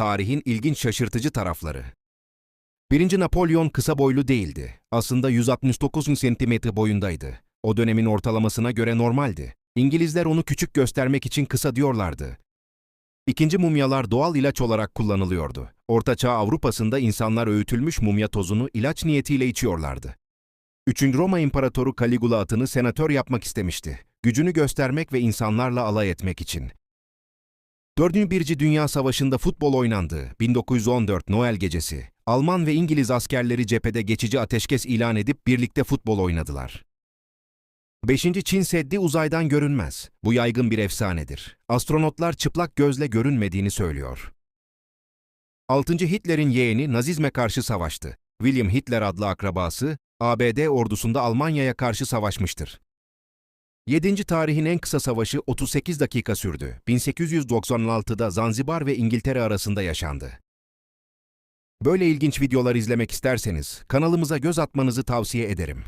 Tarihin ilginç şaşırtıcı tarafları. Birinci Napolyon kısa boylu değildi. Aslında 169 cm boyundaydı. O dönemin ortalamasına göre normaldi. İngilizler onu küçük göstermek için kısa diyorlardı. İkinci mumyalar doğal ilaç olarak kullanılıyordu. Ortaçağ Avrupa'sında insanlar öğütülmüş mumya tozunu ilaç niyetiyle içiyorlardı. Üçüncü Roma İmparatoru Caligula atını senatör yapmak istemişti. Gücünü göstermek ve insanlarla alay etmek için. Dördüncü Birinci Dünya Savaşı'nda futbol oynandı. 1914 Noel gecesi. Alman ve İngiliz askerleri cephede geçici ateşkes ilan edip birlikte futbol oynadılar. 5. Çin Seddi uzaydan görünmez. Bu yaygın bir efsanedir. Astronotlar çıplak gözle görünmediğini söylüyor. 6. Hitler'in yeğeni Nazizme karşı savaştı. William Hitler adlı akrabası, ABD ordusunda Almanya'ya karşı savaşmıştır. 7. Tarihin en kısa savaşı 38 dakika sürdü. 1896'da Zanzibar ve İngiltere arasında yaşandı. Böyle ilginç videolar izlemek isterseniz kanalımıza göz atmanızı tavsiye ederim.